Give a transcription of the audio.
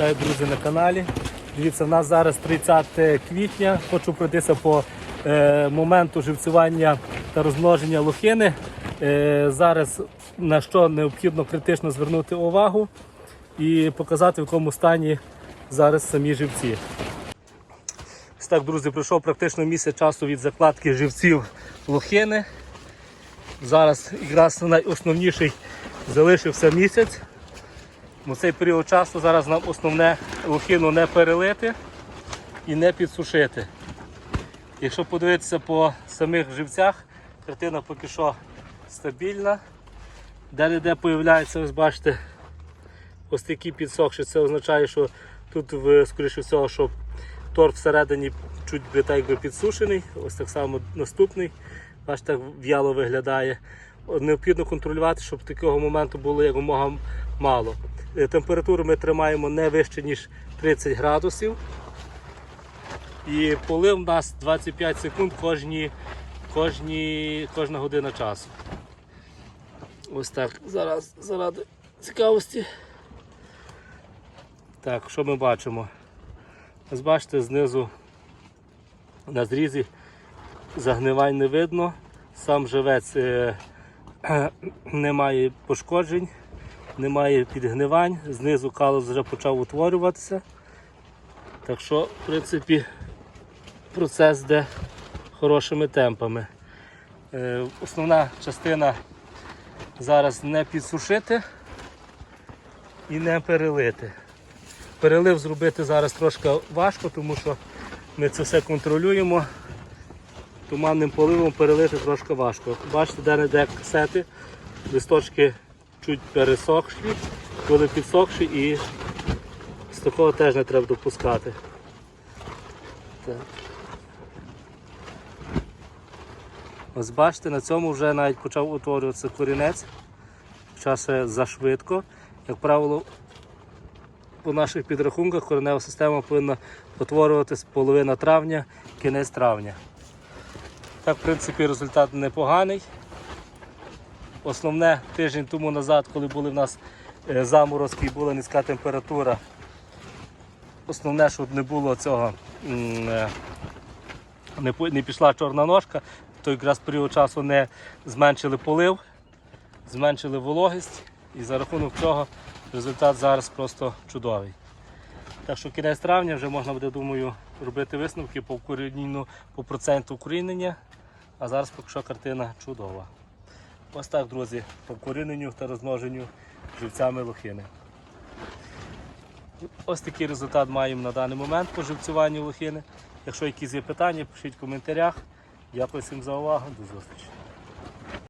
Вітаю, друзі, на каналі. Дивіться, в нас зараз 30 квітня. Хочу пройтися по е, моменту живцювання та розмноження лохини. Е, зараз на що необхідно критично звернути увагу і показати, в якому стані зараз самі живці. Ось так, друзі, пройшов практично місяць часу від закладки живців лохини. Зараз якраз найосновніший залишився місяць. У цей період часу зараз нам основне лохину не перелити і не підсушити. Якщо подивитися по самих живцях, картина поки що стабільна. Де-не-де появляється, ось бачите, ось такі підсохші. Це означає, що тут, скоріше всього, що торф всередині чуть би так якби підсушений. Ось так само наступний. Бачите, так в'яло виглядає. Необхідно контролювати, щоб такого моменту було якомога мало. Е, Температуру ми тримаємо не вище, ніж 30 градусів. І полив у нас 25 секунд кожні, кожні, кожна година часу. Ось так. Зараз заради цікавості. Так, що ми бачимо? Ось бачите, знизу на зрізі загнивань не видно. Сам живець е, немає пошкоджень, немає підгнивань, знизу калус вже почав утворюватися. Так що, в принципі, процес йде хорошими темпами. Е, Основна частина зараз не підсушити і не перелити. Перелив зробити зараз трошки важко, тому що ми це все контролюємо. Туманним поливом перелити трошки важко. Бачите, де не де касети, листочки чуть пересохші, були підсохші і з такого теж не треба допускати. Так. Ось бачите, на цьому вже навіть почав утворюватися корінець. Хоча зашвидко. Як правило, по наших підрахунках коренева система повинна утворюватися половина травня, кінець травня. Так, в принципі, результат непоганий. Основне тиждень тому назад, коли були в нас е, заморозки і була низька температура, основне, щоб не було цього, е, не, пішла чорна ножка, то якраз період часу не зменшили полив, зменшили вологість і за рахунок цього результат зараз просто чудовий. Так що кінець травня вже можна буде, думаю, робити висновки по по проценту укорінення. А зараз поки що картина чудова. Ось так, друзі, по вкоріненню та розмноженню живцями лохини. Ось такий результат маємо на даний момент по живцюванню лохини. Якщо якісь є питання, пишіть в коментарях. Дякую всім за увагу. До зустрічі.